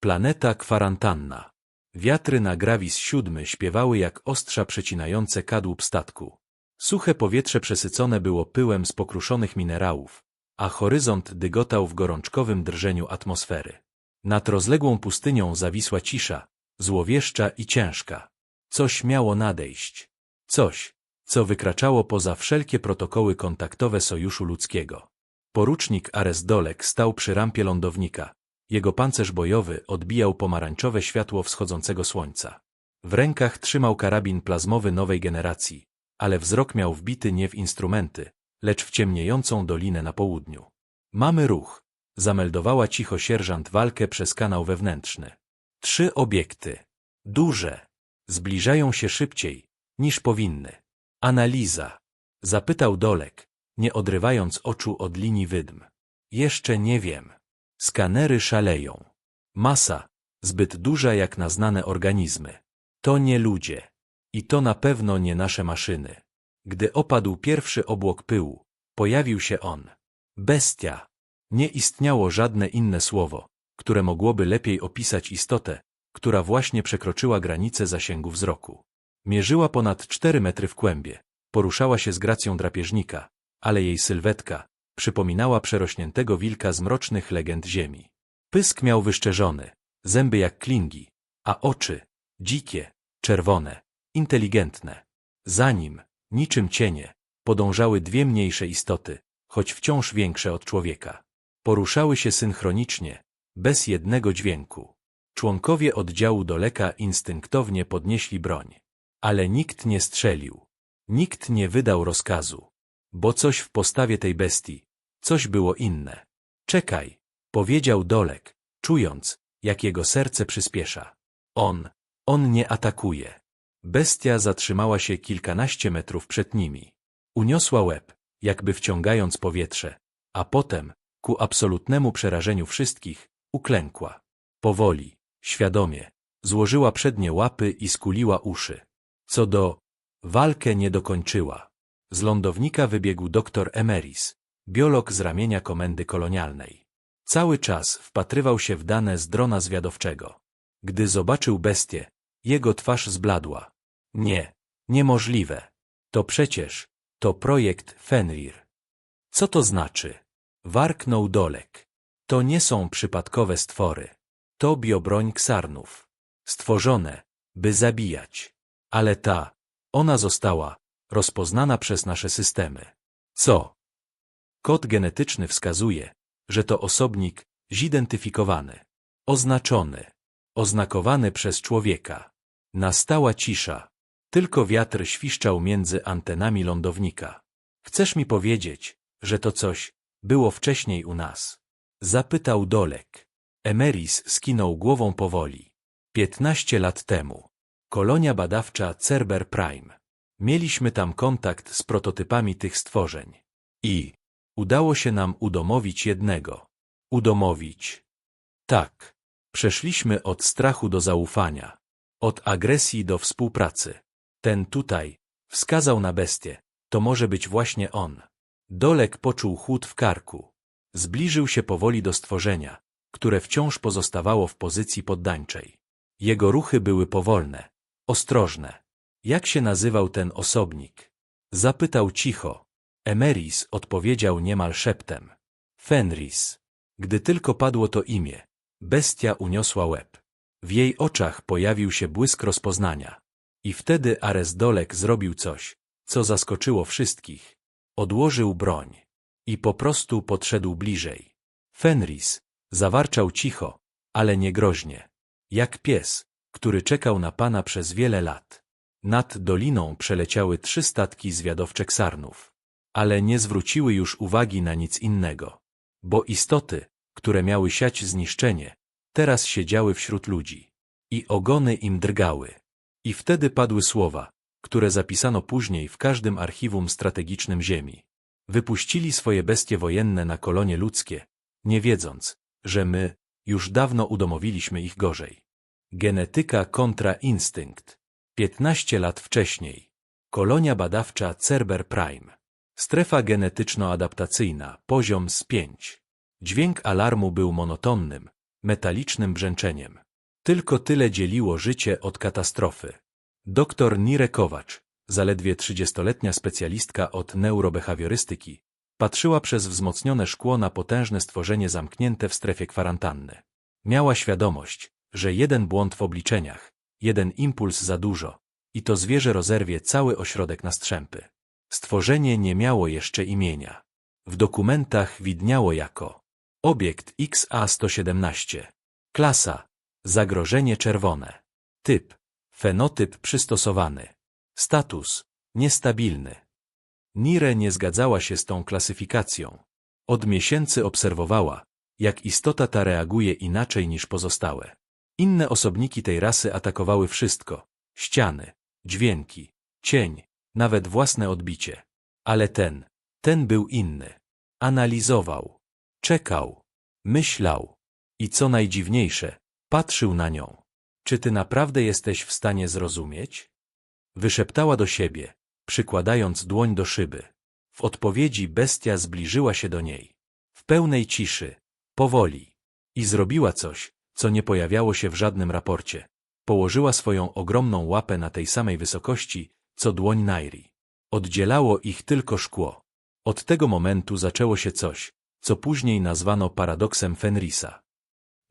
Planeta kwarantanna. Wiatry na Gravis siódmy śpiewały jak ostrza przecinające kadłub statku. Suche powietrze przesycone było pyłem z pokruszonych minerałów, a horyzont dygotał w gorączkowym drżeniu atmosfery. Nad rozległą pustynią zawisła cisza, złowieszcza i ciężka. Coś miało nadejść. Coś, co wykraczało poza wszelkie protokoły kontaktowe Sojuszu Ludzkiego. Porucznik Ares Dolek stał przy rampie lądownika. Jego pancerz bojowy odbijał pomarańczowe światło wschodzącego słońca. W rękach trzymał karabin plazmowy nowej generacji, ale wzrok miał wbity nie w instrumenty, lecz w ciemniejącą dolinę na południu. Mamy ruch, zameldowała cicho sierżant walkę przez kanał wewnętrzny. Trzy obiekty. Duże. Zbliżają się szybciej, niż powinny. Analiza. Zapytał Dolek, nie odrywając oczu od linii wydm. Jeszcze nie wiem. Skanery szaleją. Masa, zbyt duża jak na znane organizmy. To nie ludzie. I to na pewno nie nasze maszyny. Gdy opadł pierwszy obłok pyłu, pojawił się on. Bestia. Nie istniało żadne inne słowo, które mogłoby lepiej opisać istotę, która właśnie przekroczyła granicę zasięgu wzroku. Mierzyła ponad cztery metry w kłębie, poruszała się z gracją drapieżnika, ale jej sylwetka przypominała przerośniętego wilka z mrocznych legend ziemi. Pysk miał wyszczerzony, zęby jak klingi, a oczy dzikie, czerwone, inteligentne. Za nim, niczym cienie, podążały dwie mniejsze istoty, choć wciąż większe od człowieka. Poruszały się synchronicznie, bez jednego dźwięku. Członkowie oddziału Doleka instynktownie podnieśli broń. Ale nikt nie strzelił. Nikt nie wydał rozkazu. Bo coś w postawie tej bestii, coś było inne. Czekaj, powiedział Dolek, czując, jak jego serce przyspiesza. On, on nie atakuje. Bestia zatrzymała się kilkanaście metrów przed nimi. Uniosła łeb, jakby wciągając powietrze, a potem, ku absolutnemu przerażeniu wszystkich, uklękła. Powoli, świadomie, złożyła przednie łapy i skuliła uszy. Co do walkę nie dokończyła. Z lądownika wybiegł doktor Emeris, biolog z ramienia komendy kolonialnej. Cały czas wpatrywał się w dane z drona zwiadowczego. Gdy zobaczył bestię, jego twarz zbladła. Nie, niemożliwe. To przecież, to projekt Fenrir. Co to znaczy? Warknął Dolek. To nie są przypadkowe stwory. To biobroń ksarnów. Stworzone, by zabijać. Ale ta, ona została rozpoznana przez nasze systemy. Co? Kod genetyczny wskazuje, że to osobnik zidentyfikowany, oznaczony, oznakowany przez człowieka. Nastała cisza. Tylko wiatr świszczał między antenami lądownika. Chcesz mi powiedzieć, że to coś było wcześniej u nas? Zapytał Dolek. Emeris skinął głową powoli. Piętnaście lat temu. Kolonia badawcza Cerber Prime. Mieliśmy tam kontakt z prototypami tych stworzeń. I udało się nam udomowić jednego. Udomowić. Tak. Przeszliśmy od strachu do zaufania. Od agresji do współpracy. Ten tutaj wskazał na bestię. To może być właśnie on. Dolek poczuł chłód w karku. Zbliżył się powoli do stworzenia, które wciąż pozostawało w pozycji poddańczej. Jego ruchy były powolne, ostrożne. Jak się nazywał ten osobnik? Zapytał cicho. Emeris odpowiedział niemal szeptem. Fenris. Gdy tylko padło to imię, bestia uniosła łeb. W jej oczach pojawił się błysk rozpoznania. I wtedy Ares Dolek zrobił coś, co zaskoczyło wszystkich. Odłożył broń. I po prostu podszedł bliżej. Fenris zawarczał cicho, ale nie groźnie. Jak pies, który czekał na pana przez wiele lat. Nad doliną przeleciały trzy statki zwiadowcze ksarnów. Ale nie zwróciły już uwagi na nic innego. Bo istoty, które miały siać zniszczenie, teraz siedziały wśród ludzi. I ogony im drgały. I wtedy padły słowa, które zapisano później w każdym archiwum strategicznym Ziemi. Wypuścili swoje bestie wojenne na kolonie ludzkie, nie wiedząc, że my już dawno udomowiliśmy ich gorzej. Genetyka kontra instynkt. 15 lat wcześniej. Kolonia badawcza Cerber Prime. Strefa genetyczno-adaptacyjna, poziom z 5. Dźwięk alarmu był monotonnym, metalicznym brzęczeniem. Tylko tyle dzieliło życie od katastrofy. Doktor Nire Kowacz, zaledwie trzydziestoletnia specjalistka od neurobehawiorystyki, patrzyła przez wzmocnione szkło na potężne stworzenie zamknięte w strefie kwarantanny. Miała świadomość, że jeden błąd w obliczeniach, jeden impuls za dużo i to zwierzę rozerwie cały ośrodek na strzępy. Stworzenie nie miało jeszcze imienia. W dokumentach widniało jako obiekt XA117, klasa, zagrożenie czerwone, typ, fenotyp przystosowany, status, niestabilny. Nire nie zgadzała się z tą klasyfikacją. Od miesięcy obserwowała, jak istota ta reaguje inaczej niż pozostałe. Inne osobniki tej rasy atakowały wszystko, ściany, dźwięki, cień, nawet własne odbicie. Ale ten, ten był inny. Analizował, czekał, myślał i co najdziwniejsze, patrzył na nią. Czy ty naprawdę jesteś w stanie zrozumieć? Wyszeptała do siebie, przykładając dłoń do szyby. W odpowiedzi bestia zbliżyła się do niej. W pełnej ciszy, powoli. I zrobiła coś, co nie pojawiało się w żadnym raporcie. Położyła swoją ogromną łapę na tej samej wysokości, co dłoń Nairi. Oddzielało ich tylko szkło. Od tego momentu zaczęło się coś, co później nazwano paradoksem Fenrisa.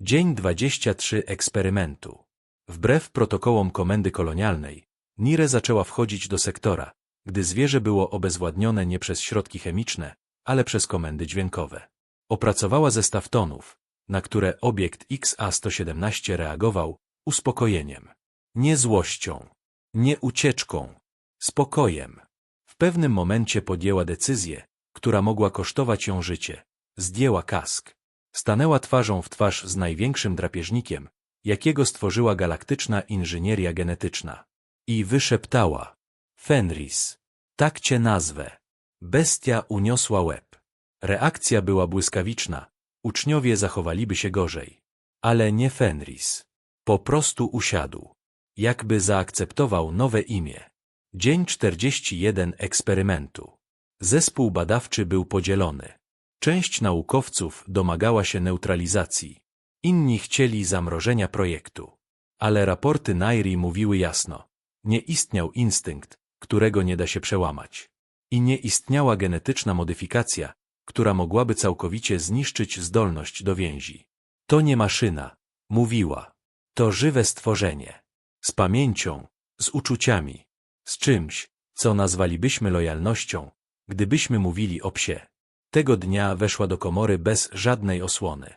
Dzień 23 eksperymentu. Wbrew protokołom komendy kolonialnej, Nire zaczęła wchodzić do sektora, gdy zwierzę było obezwładnione nie przez środki chemiczne, ale przez komendy dźwiękowe. Opracowała zestaw tonów, na które obiekt XA-117 reagował uspokojeniem, nie złością, nie ucieczką, spokojem. W pewnym momencie podjęła decyzję, która mogła kosztować ją życie. Zdjęła kask. Stanęła twarzą w twarz z największym drapieżnikiem, jakiego stworzyła galaktyczna inżynieria genetyczna. I wyszeptała. Fenris. Tak cię nazwę. Bestia uniosła łeb. Reakcja była błyskawiczna. Uczniowie zachowaliby się gorzej. Ale nie Fenris. Po prostu usiadł. Jakby zaakceptował nowe imię. Dzień 41 eksperymentu. Zespół badawczy był podzielony. Część naukowców domagała się neutralizacji. Inni chcieli zamrożenia projektu. Ale raporty Nairi mówiły jasno. Nie istniał instynkt, którego nie da się przełamać. I nie istniała genetyczna modyfikacja, która mogłaby całkowicie zniszczyć zdolność do więzi. To nie maszyna, mówiła. To żywe stworzenie. Z pamięcią, z uczuciami, z czymś, co nazwalibyśmy lojalnością, gdybyśmy mówili o psie. Tego dnia weszła do komory bez żadnej osłony.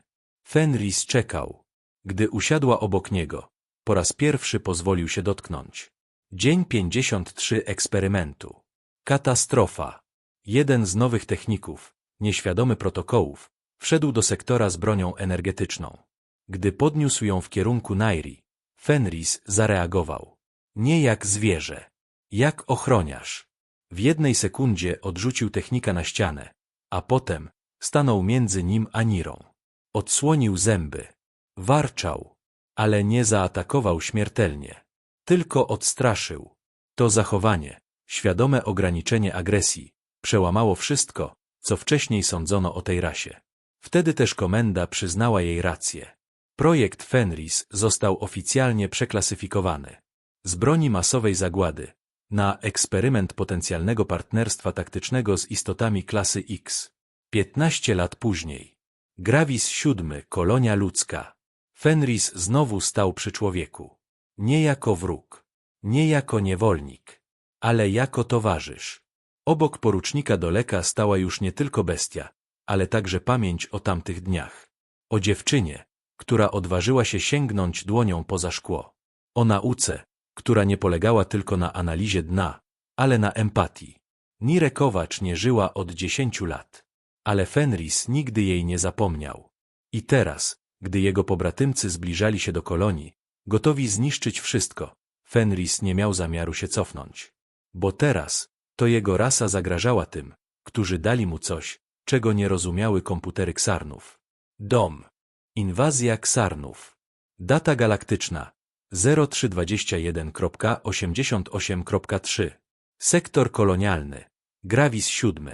Fenris czekał. Gdy usiadła obok niego, po raz pierwszy pozwolił się dotknąć. Dzień 53 eksperymentu. Katastrofa. Jeden z nowych techników, nieświadomy protokołów, wszedł do sektora z bronią energetyczną. Gdy podniósł ją w kierunku Nairi, Fenris zareagował. Nie jak zwierzę. Jak ochroniarz. W jednej sekundzie odrzucił technika na ścianę, a potem stanął między nim a Nirą. Odsłonił zęby. Warczał, ale nie zaatakował śmiertelnie. Tylko odstraszył. To zachowanie, świadome ograniczenie agresji, przełamało wszystko, co wcześniej sądzono o tej rasie. Wtedy też komenda przyznała jej rację. Projekt Fenris został oficjalnie przeklasyfikowany. Z broni masowej zagłady na eksperyment potencjalnego partnerstwa taktycznego z istotami klasy X. 15 lat później. Gravis VII, kolonia ludzka. Fenris znowu stał przy człowieku. Nie jako wróg, nie jako niewolnik, ale jako towarzysz. Obok porucznika Doleka stała już nie tylko bestia, ale także pamięć o tamtych dniach. O dziewczynie, która odważyła się sięgnąć dłonią poza szkło. O nauce, która nie polegała tylko na analizie dna, ale na empatii. Nire Kowacz nie żyła od dziesięciu lat, ale Fenris nigdy jej nie zapomniał. I teraz, gdy jego pobratymcy zbliżali się do kolonii, gotowi zniszczyć wszystko, Fenris nie miał zamiaru się cofnąć. Bo teraz to jego rasa zagrażała tym, którzy dali mu coś, czego nie rozumiały komputery Ksarnów. Dom. Inwazja Ksarnów. Data galaktyczna 0321.88.3 Sektor kolonialny. Gravis 7.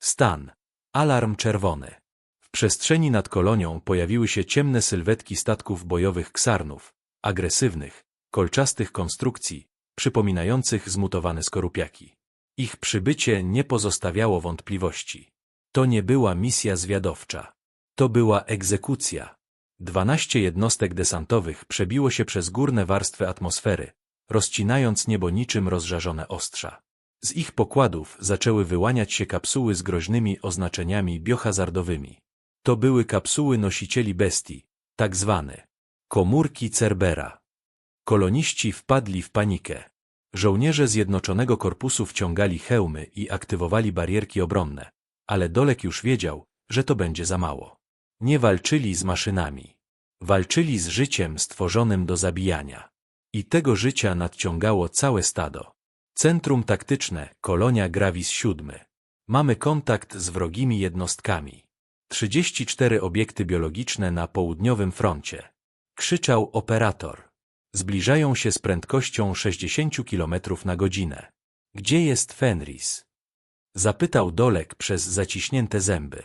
Stan. Alarm czerwony. W przestrzeni nad kolonią pojawiły się ciemne sylwetki statków bojowych ksarnów, agresywnych, kolczastych konstrukcji, przypominających zmutowane skorupiaki. Ich przybycie nie pozostawiało wątpliwości. To nie była misja zwiadowcza. To była egzekucja. Dwanaście jednostek desantowych przebiło się przez górne warstwy atmosfery, rozcinając niebo niczym rozżarzone ostrza. Z ich pokładów zaczęły wyłaniać się kapsuły z groźnymi oznaczeniami biohazardowymi. To były kapsuły nosicieli bestii, tak zwane komórki Cerbera. Koloniści wpadli w panikę. Żołnierze Zjednoczonego Korpusu wciągali hełmy i aktywowali barierki obronne, ale Dolek już wiedział, że to będzie za mało. Nie walczyli z maszynami. Walczyli z życiem stworzonym do zabijania. I tego życia nadciągało całe stado. Centrum taktyczne, kolonia Gravis 7. Mamy kontakt z wrogimi jednostkami. 34 obiekty biologiczne na południowym froncie. Krzyczał operator. Zbliżają się z prędkością 60 km na godzinę. Gdzie jest Fenris? Zapytał Dolek przez zaciśnięte zęby.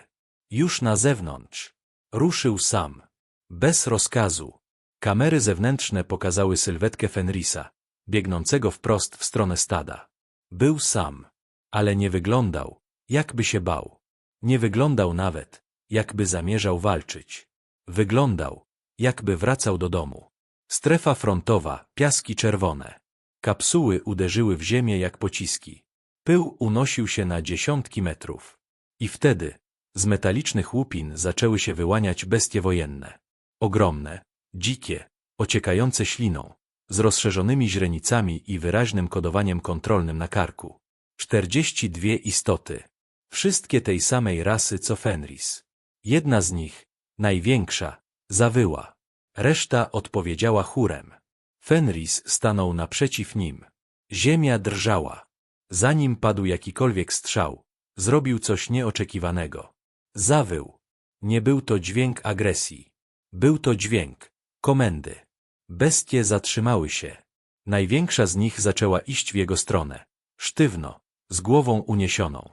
Już na zewnątrz. Ruszył sam. Bez rozkazu. Kamery zewnętrzne pokazały sylwetkę Fenrisa, biegnącego wprost w stronę stada. Był sam, ale nie wyglądał, jakby się bał. Nie wyglądał nawet, jakby zamierzał walczyć. Wyglądał, jakby wracał do domu. Strefa frontowa, piaski czerwone. Kapsuły uderzyły w ziemię jak pociski. Pył unosił się na dziesiątki metrów. I wtedy, z metalicznych łupin zaczęły się wyłaniać bestie wojenne. Ogromne, dzikie, ociekające śliną, z rozszerzonymi źrenicami i wyraźnym kodowaniem kontrolnym na karku. Czterdzieści dwie istoty. Wszystkie tej samej rasy co Fenris. Jedna z nich, największa, zawyła. Reszta odpowiedziała chórem. Fenris stanął naprzeciw nim. Ziemia drżała. Zanim padł jakikolwiek strzał, zrobił coś nieoczekiwanego. Zawył. Nie był to dźwięk agresji. Był to dźwięk komendy. Bestie zatrzymały się. Największa z nich zaczęła iść w jego stronę. Sztywno, z głową uniesioną.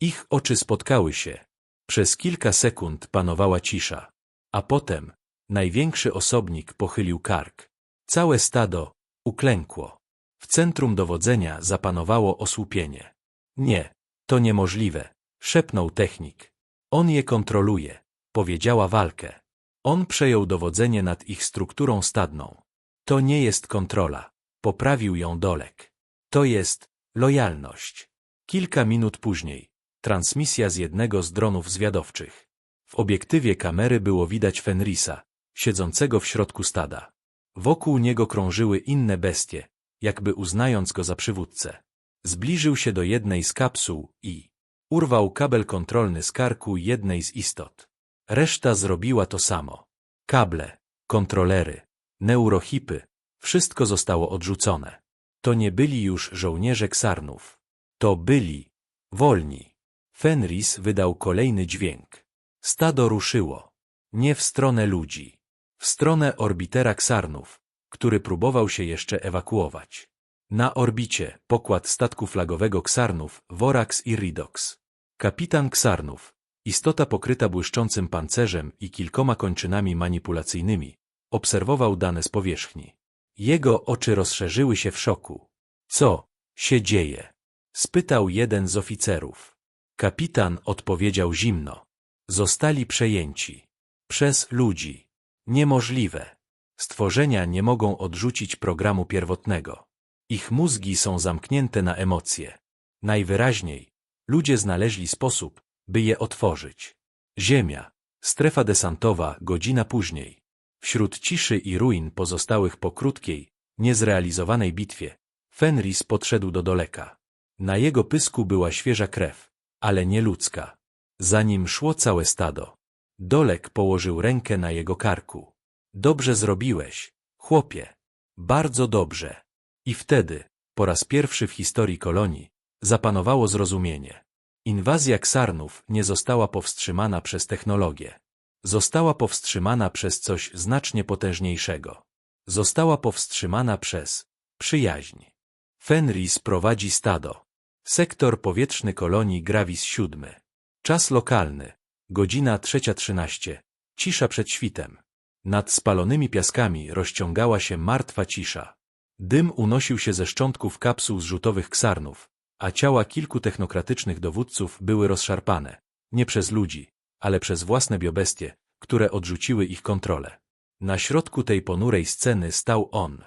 Ich oczy spotkały się. Przez kilka sekund panowała cisza. A potem największy osobnik pochylił kark. Całe stado uklękło. W centrum dowodzenia zapanowało osłupienie. Nie, to niemożliwe, szepnął technik. On je kontroluje, powiedziała walkę. On przejął dowodzenie nad ich strukturą stadną. To nie jest kontrola, poprawił ją Dolek. To jest lojalność. Kilka minut później, transmisja z jednego z dronów zwiadowczych. W obiektywie kamery było widać Fenrisa, siedzącego w środku stada. Wokół niego krążyły inne bestie, jakby uznając go za przywódcę. Zbliżył się do jednej z kapsuł i urwał kabel kontrolny z karku jednej z istot. Reszta zrobiła to samo. Kable, kontrolery, neurohipy, wszystko zostało odrzucone. To nie byli już żołnierze ksarnów. To byli wolni. Fenris wydał kolejny dźwięk. Stado ruszyło. Nie w stronę ludzi. W stronę orbitera ksarnów, który próbował się jeszcze ewakuować. Na orbicie pokład statku flagowego Ksarnów, Vorax i Ridox. Kapitan Ksarnów, istota pokryta błyszczącym pancerzem i kilkoma kończynami manipulacyjnymi, obserwował dane z powierzchni. Jego oczy rozszerzyły się w szoku. Co się dzieje? Spytał jeden z oficerów. Kapitan odpowiedział zimno. Zostali przejęci. Przez ludzi. Niemożliwe. Stworzenia nie mogą odrzucić programu pierwotnego. Ich mózgi są zamknięte na emocje. Najwyraźniej, ludzie znaleźli sposób, by je otworzyć. Ziemia, strefa desantowa, godzina później. Wśród ciszy i ruin pozostałych po krótkiej, niezrealizowanej bitwie, Fenris podszedł do Doleka. Na jego pysku była świeża krew, ale nie ludzka. Za nim szło całe stado. Dolek położył rękę na jego karku. Dobrze zrobiłeś, chłopie. Bardzo dobrze. I wtedy, po raz pierwszy w historii kolonii, zapanowało zrozumienie. Inwazja ksarnów nie została powstrzymana przez technologię. Została powstrzymana przez coś znacznie potężniejszego. Została powstrzymana przez przyjaźń. Fenris prowadzi stado. Sektor powietrzny kolonii Gravis 7. Czas lokalny. Godzina trzecia trzynaście. Cisza przed świtem. Nad spalonymi piaskami rozciągała się martwa cisza. Dym unosił się ze szczątków kapsuł zrzutowych ksarnów, a ciała kilku technokratycznych dowódców były rozszarpane, nie przez ludzi, ale przez własne biobestie, które odrzuciły ich kontrolę. Na środku tej ponurej sceny stał on.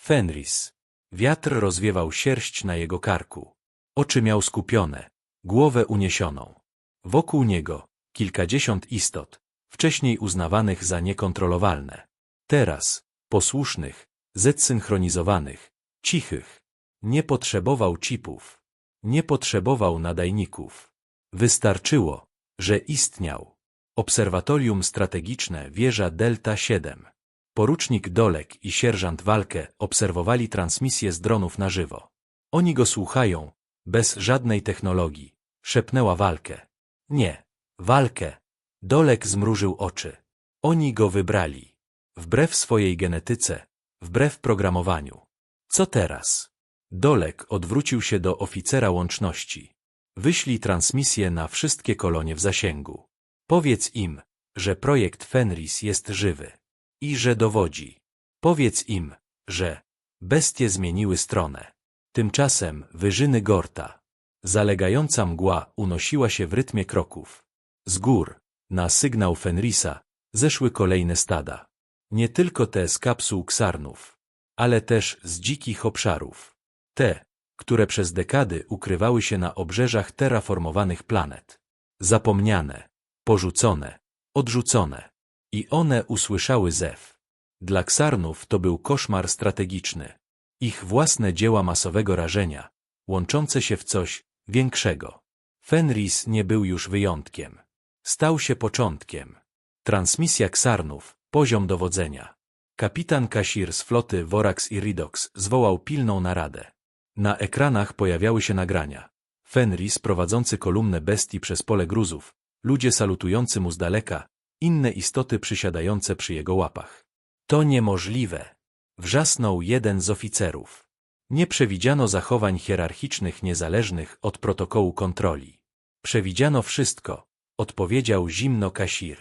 Fenris. Wiatr rozwiewał sierść na jego karku. Oczy miał skupione, głowę uniesioną. Wokół niego kilkadziesiąt istot, wcześniej uznawanych za niekontrolowalne. Teraz posłusznych, zesynchronizowanych, cichych. Nie potrzebował chipów. Nie potrzebował nadajników. Wystarczyło, że istniał. Obserwatorium strategiczne wieża Delta 7. Porucznik Dolek i sierżant Walkę obserwowali transmisję z dronów na żywo. Oni go słuchają, bez żadnej technologii. Szepnęła Walkę. Nie. Walkę. Dolek zmrużył oczy. Oni go wybrali. Wbrew swojej genetyce, wbrew programowaniu. Co teraz? Dolek odwrócił się do oficera łączności. Wyślij transmisję na wszystkie kolonie w zasięgu. Powiedz im, że projekt Fenris jest żywy i że dowodzi. Powiedz im, że bestie zmieniły stronę. Tymczasem wyżyny Gorta. Zalegająca mgła unosiła się w rytmie kroków. Z gór, na sygnał Fenrisa, zeszły kolejne stada. Nie tylko te z kapsuł ksarnów, ale też z dzikich obszarów. Te, które przez dekady ukrywały się na obrzeżach terraformowanych planet. Zapomniane, porzucone, odrzucone. I one usłyszały zew. Dla ksarnów to był koszmar strategiczny. Ich własne dzieła masowego rażenia, łączące się w coś większego. Fenris nie był już wyjątkiem. Stał się początkiem. Transmisja ksarnów, poziom dowodzenia. Kapitan Kasir z floty Vorax i Ridox zwołał pilną naradę. Na ekranach pojawiały się nagrania. Fenris prowadzący kolumnę bestii przez pole gruzów, ludzie salutujący mu z daleka, inne istoty przysiadające przy jego łapach. To niemożliwe! Wrzasnął jeden z oficerów. Nie przewidziano zachowań hierarchicznych niezależnych od protokołu kontroli. Przewidziano wszystko, odpowiedział zimno Kasir.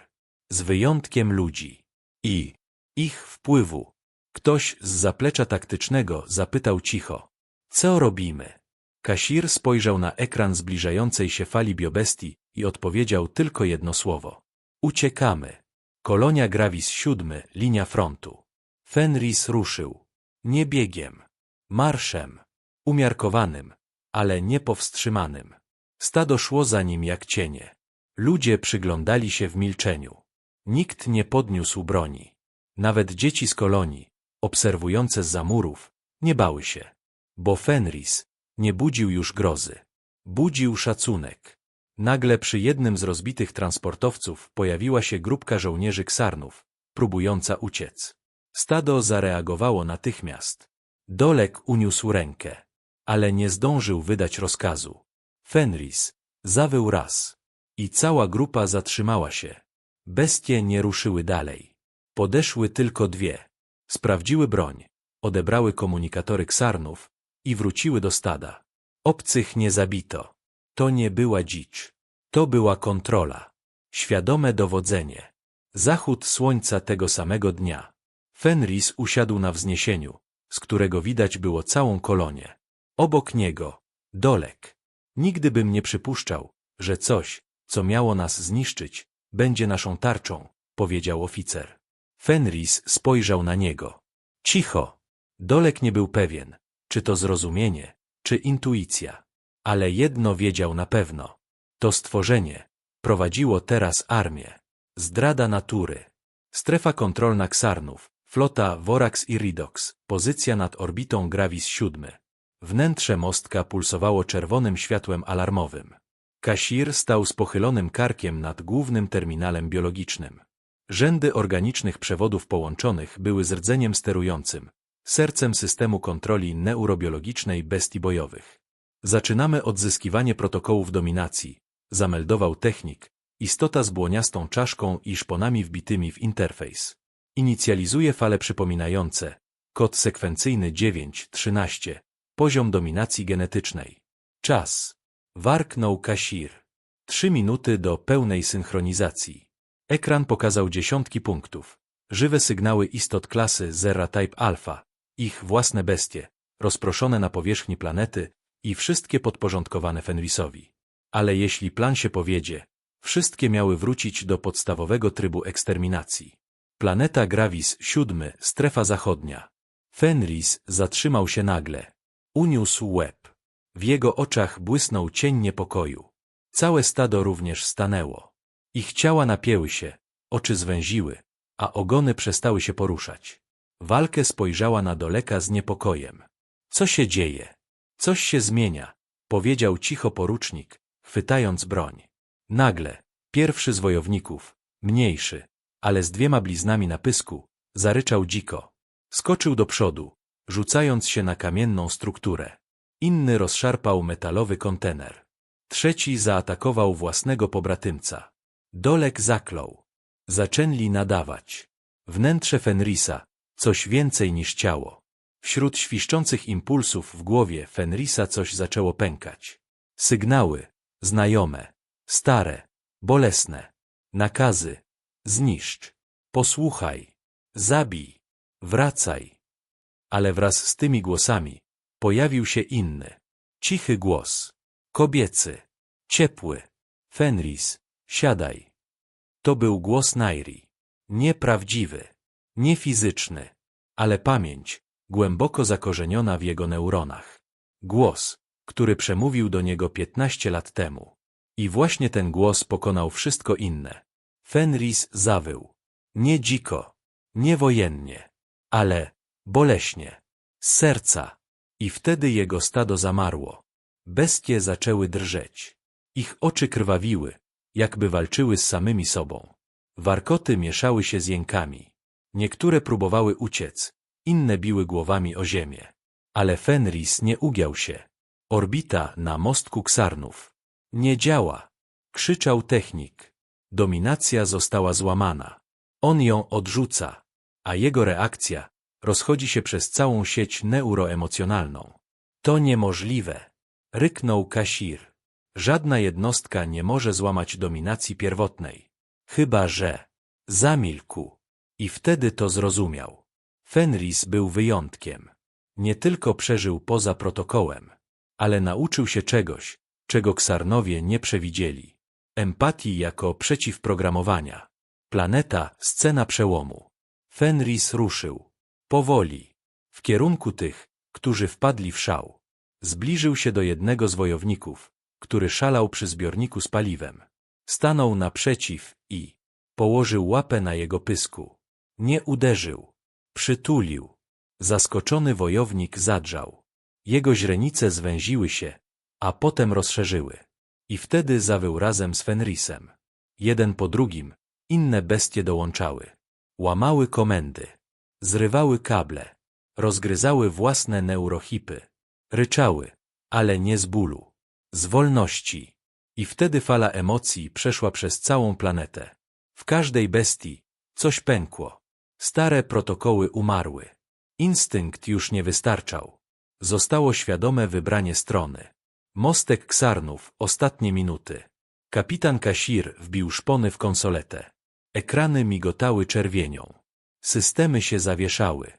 Z wyjątkiem ludzi. I ich wpływu. Ktoś z zaplecza taktycznego zapytał cicho. Co robimy? Kasir spojrzał na ekran zbliżającej się fali biobestii i odpowiedział tylko jedno słowo. Uciekamy. Kolonia Gravis siódmy, linia frontu. Fenris ruszył. Nie biegiem. Marszem. Umiarkowanym, ale niepowstrzymanym. Stado szło za nim jak cienie. Ludzie przyglądali się w milczeniu. Nikt nie podniósł broni. Nawet dzieci z kolonii, obserwujące z murów, nie bały się. Bo Fenris nie budził już grozy. Budził szacunek. Nagle przy jednym z rozbitych transportowców pojawiła się grupka żołnierzy ksarnów, próbująca uciec. Stado zareagowało natychmiast. Dolek uniósł rękę, ale nie zdążył wydać rozkazu. Fenris zawył raz i cała grupa zatrzymała się. Bestie nie ruszyły dalej. Podeszły tylko dwie. Sprawdziły broń, odebrały komunikatory ksarnów i wróciły do stada. Obcych nie zabito. To nie była dzicz. To była kontrola. Świadome dowodzenie. Zachód słońca tego samego dnia. Fenris usiadł na wzniesieniu, z którego widać było całą kolonię. Obok niego, Dolek. Nigdy bym nie przypuszczał, że coś, co miało nas zniszczyć, będzie naszą tarczą, powiedział oficer. Fenris spojrzał na niego. Cicho. Dolek nie był pewien, czy to zrozumienie, czy intuicja. Ale jedno wiedział na pewno. To stworzenie prowadziło teraz armię. Zdrada natury. Strefa kontrolna Ksarnów, flota Vorax i Ridox, pozycja nad orbitą Gravis 7. Wnętrze mostka pulsowało czerwonym światłem alarmowym. Kasir stał z pochylonym karkiem nad głównym terminalem biologicznym. Rzędy organicznych przewodów połączonych były z rdzeniem sterującym, sercem systemu kontroli neurobiologicznej bestii bojowych. Zaczynamy odzyskiwanie protokołów dominacji, zameldował technik, istota z błoniastą czaszką i szponami wbitymi w interfejs. Inicjalizuje fale przypominające, kod sekwencyjny 9.13, poziom dominacji genetycznej. Czas. Warknął Kasir. Trzy minuty do pełnej synchronizacji. Ekran pokazał dziesiątki punktów. Żywe sygnały istot klasy Zera Type Alpha, ich własne bestie, rozproszone na powierzchni planety i wszystkie podporządkowane Fenrisowi. Ale jeśli plan się powiedzie, wszystkie miały wrócić do podstawowego trybu eksterminacji. Planeta Gravis siódmy, strefa zachodnia. Fenris zatrzymał się nagle. Uniósł łeb. W jego oczach błysnął cień niepokoju. Całe stado również stanęło. Ich ciała napięły się, oczy zwęziły, a ogony przestały się poruszać. Walkę spojrzała na doleka z niepokojem. Co się dzieje? Coś się zmienia, powiedział cicho porucznik, chwytając broń. Nagle, pierwszy z wojowników, mniejszy, ale z dwiema bliznami na pysku, zaryczał dziko. Skoczył do przodu, rzucając się na kamienną strukturę. Inny rozszarpał metalowy kontener. Trzeci zaatakował własnego pobratymca. Dolek zaklął. Zaczęli nadawać. Wnętrze Fenrisa, coś więcej niż ciało. Wśród świszczących impulsów w głowie Fenrisa coś zaczęło pękać. Sygnały, znajome, stare, bolesne, nakazy, zniszcz, posłuchaj, zabij, wracaj. Ale wraz z tymi głosami pojawił się inny, cichy głos, kobiecy, ciepły. Fenris, siadaj. To był głos Nairi. Nieprawdziwy, niefizyczny, ale pamięć, głęboko zakorzeniona w jego neuronach. Głos, który przemówił do niego piętnaście lat temu. I właśnie ten głos pokonał wszystko inne. Fenris zawył. Nie dziko, nie wojennie, ale boleśnie, z serca. I wtedy jego stado zamarło. Bestie zaczęły drżeć. Ich oczy krwawiły, jakby walczyły z samymi sobą. Warkoty mieszały się z jękami. Niektóre próbowały uciec, inne biły głowami o ziemię. Ale Fenris nie ugiął się. Orbita na mostku Ksarnów. Nie działa. Krzyczał technik. Dominacja została złamana. On ją odrzuca, a jego reakcja rozchodzi się przez całą sieć neuroemocjonalną. To niemożliwe. Ryknął Kasir. Żadna jednostka nie może złamać dominacji pierwotnej. Chyba, że... Zamilkł. I wtedy to zrozumiał. Fenris był wyjątkiem. Nie tylko przeżył poza protokołem, ale nauczył się czegoś, czego Ksarnowie nie przewidzieli. Empatii jako przeciwprogramowania. Planeta, scena przełomu. Fenris ruszył. Powoli. W kierunku tych, którzy wpadli w szał. Zbliżył się do jednego z wojowników, który szalał przy zbiorniku z paliwem. Stanął naprzeciw i położył łapę na jego pysku. Nie uderzył. Przytulił. Zaskoczony wojownik zadrzał. Jego źrenice zwęziły się, a potem rozszerzyły. I wtedy zawył razem z Fenrisem. Jeden po drugim, inne bestie dołączały. Łamały komendy. Zrywały kable. Rozgryzały własne neurohipy. Ryczały, ale nie z bólu. Z wolności. I wtedy fala emocji przeszła przez całą planetę. W każdej bestii coś pękło. Stare protokoły umarły. Instynkt już nie wystarczał. Zostało świadome wybranie strony. Mostek Ksarnów, ostatnie minuty. Kapitan Kasir wbił szpony w konsoletę. Ekrany migotały czerwienią. Systemy się zawieszały.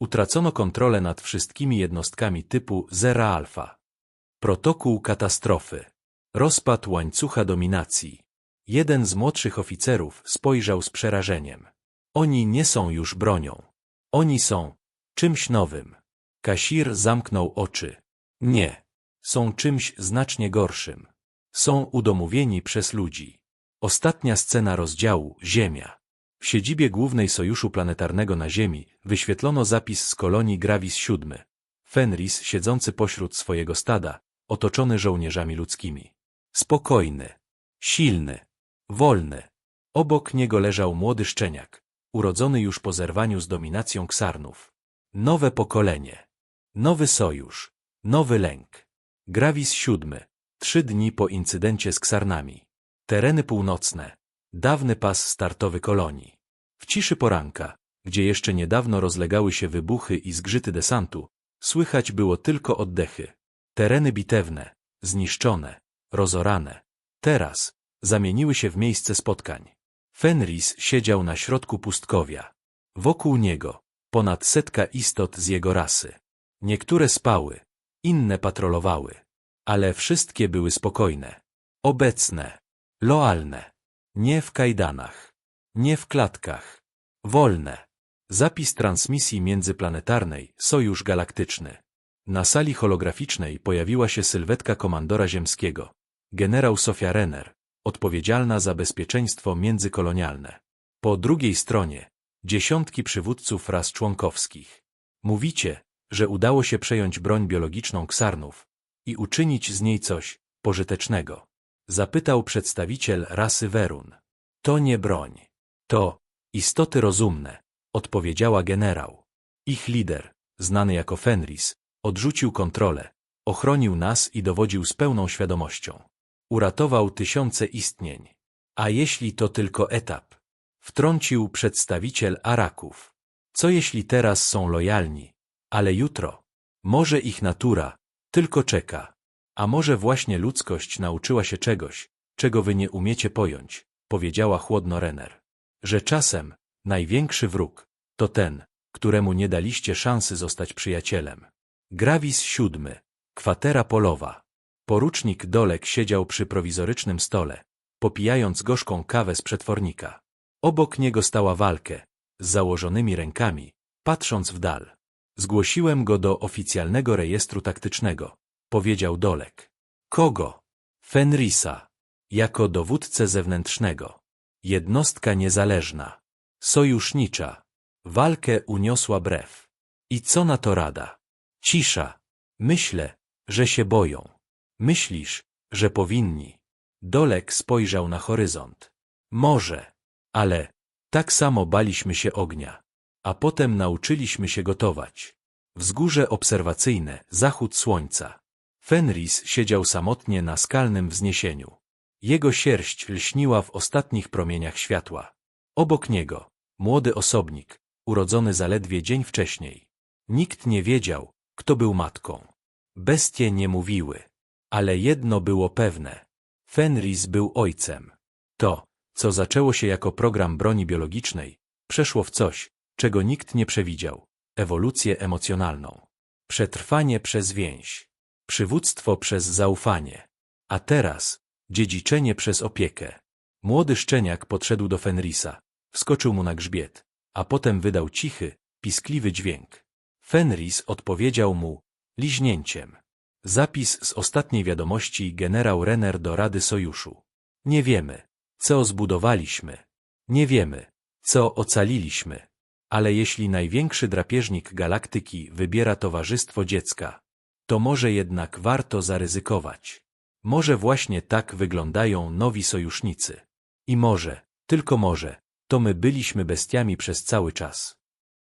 Utracono kontrolę nad wszystkimi jednostkami typu Zera Alpha. Protokół katastrofy. Rozpad łańcucha dominacji. Jeden z młodszych oficerów spojrzał z przerażeniem. Oni nie są już bronią. Oni są czymś nowym. Kasir zamknął oczy. Nie. Są czymś znacznie gorszym. Są udomowieni przez ludzi. Ostatnia scena rozdziału Ziemia. W siedzibie głównej Sojuszu Planetarnego na Ziemi wyświetlono zapis z kolonii Gravis VII. Fenris, siedzący pośród swojego stada, otoczony żołnierzami ludzkimi. Spokojny, silny, wolny. Obok niego leżał młody szczeniak, urodzony już po zerwaniu z dominacją ksarnów. Nowe pokolenie, nowy sojusz, nowy lęk. Gravis VII, trzy dni po incydencie z ksarnami. Tereny północne, dawny pas startowy kolonii. W ciszy poranka, gdzie jeszcze niedawno rozlegały się wybuchy i zgrzyty desantu, słychać było tylko oddechy. Tereny bitewne, zniszczone, rozorane. Teraz, zamieniły się w miejsce spotkań. Fenris siedział na środku pustkowia. Wokół niego ponad setka istot z jego rasy. Niektóre spały, inne patrolowały, ale wszystkie były spokojne, obecne, loalne, nie w kajdanach, nie w klatkach, wolne. Zapis transmisji międzyplanetarnej Sojusz Galaktyczny. Na sali holograficznej pojawiła się sylwetka komandora ziemskiego, generał Sofia Renner, odpowiedzialna za bezpieczeństwo międzykolonialne. Po drugiej stronie dziesiątki przywódców ras członkowskich. Mówicie, że udało się przejąć broń biologiczną ksarnów i uczynić z niej coś pożytecznego. Zapytał przedstawiciel rasy Werun. To nie broń. To istoty rozumne, odpowiedziała generał. Ich lider, znany jako Fenris, odrzucił kontrolę, ochronił nas i dowodził z pełną świadomością. Uratował tysiące istnień. A jeśli to tylko etap? Wtrącił przedstawiciel Araków. Co jeśli teraz są lojalni, ale jutro? Może ich natura tylko czeka. A może właśnie ludzkość nauczyła się czegoś, czego wy nie umiecie pojąć, powiedziała chłodno Renner. Że czasem największy wróg to ten, któremu nie daliście szansy zostać przyjacielem. Gravis siódmy, kwatera polowa. Porucznik Dolek siedział przy prowizorycznym stole, popijając gorzką kawę z przetwornika. Obok niego stała walkę, z założonymi rękami, patrząc w dal. Zgłosiłem go do oficjalnego rejestru taktycznego, powiedział Dolek. Kogo? Fenrisa. Jako dowódcę zewnętrznego. Jednostka niezależna. Sojusznicza. Walkę uniosła brew. I co na to rada? Cisza. Myślę, że się boją. Myślisz, że powinni. Dolek spojrzał na horyzont. Może, ale tak samo baliśmy się ognia. A potem nauczyliśmy się gotować. Wzgórze obserwacyjne, zachód słońca. Fenris siedział samotnie na skalnym wzniesieniu. Jego sierść lśniła w ostatnich promieniach światła. Obok niego, młody osobnik, urodzony zaledwie dzień wcześniej. Nikt nie wiedział, kto był matką. Bestie nie mówiły. Ale jedno było pewne. Fenris był ojcem. To, co zaczęło się jako program broni biologicznej, przeszło w coś, czego nikt nie przewidział. Ewolucję emocjonalną. Przetrwanie przez więź. Przywództwo przez zaufanie. A teraz dziedziczenie przez opiekę. Młody szczeniak podszedł do Fenrisa, wskoczył mu na grzbiet, a potem wydał cichy, piskliwy dźwięk. Fenris odpowiedział mu liźnięciem. Zapis z ostatniej wiadomości generał Renner do Rady Sojuszu. Nie wiemy, co zbudowaliśmy. Nie wiemy, co ocaliliśmy. Ale jeśli największy drapieżnik galaktyki wybiera towarzystwo dziecka, to może jednak warto zaryzykować. Może właśnie tak wyglądają nowi sojusznicy. I może, tylko może, to my byliśmy bestiami przez cały czas.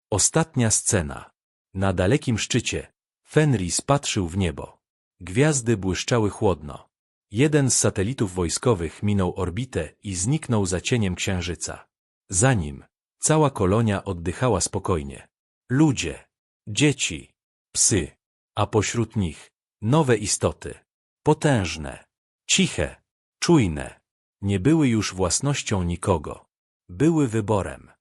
Ostatnia scena. Na dalekim szczycie, Fenris patrzył w niebo. Gwiazdy błyszczały chłodno. Jeden z satelitów wojskowych minął orbitę i zniknął za cieniem księżyca. Za nim cała kolonia oddychała spokojnie. Ludzie, dzieci, psy, a pośród nich nowe istoty. Potężne, ciche, czujne. Nie były już własnością nikogo. Były wyborem.